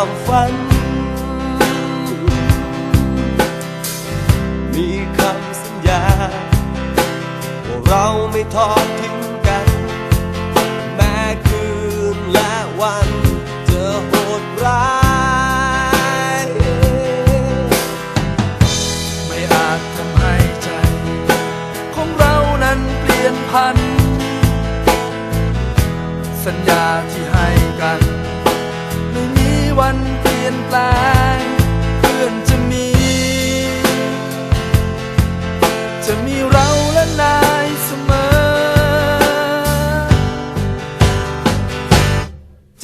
ามฝัน มีคำสัญญาว่าเราไม่ทอดทิ้งกัน แม้คืนและวัน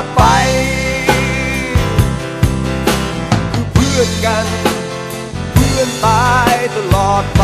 ด พื่อนกัน เพื่อนตายตลอดไป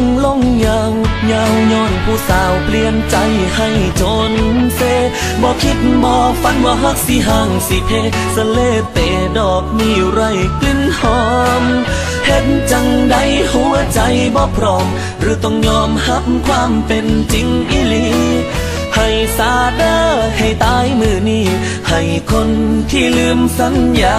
งลงยาวยาวย้อนผู้สาวเปลี่ยนใจให้จนเซบอกคิดบอฝันว่าฮักสิห่างสิเพสเลเตดอกมีไรกลิ่นหอมเห็นจังใดหัวใจบ่พร้อม หรือต้องยอมหับความเป็นจริงอีหลีให้สาเดอให้ตายมือนี้ ให้คนที่ลืมสัญญา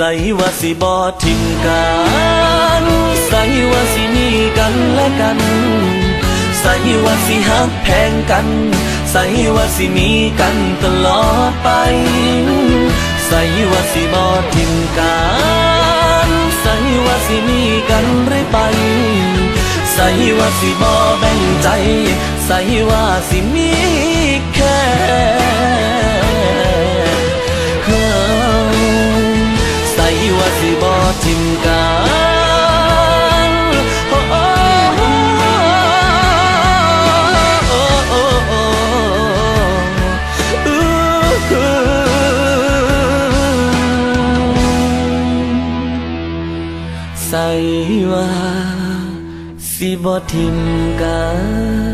ใส่ว่าสิบอทิมกันใส่ว่าสิมีกันและกันใส่ว่าสิหักแพงกันใส่ว่าสิมีกันตลอดไปใส่ว่าสิบอทิมกันใส่ว่าสิมีกันเรื่อยไปใส่ว่าสิบอแบ่งใจใส่ว่าสิมีแค่ ว่าสิบอทิมกันโอ้โอ้ใส่ว่าสิบอทิมกัน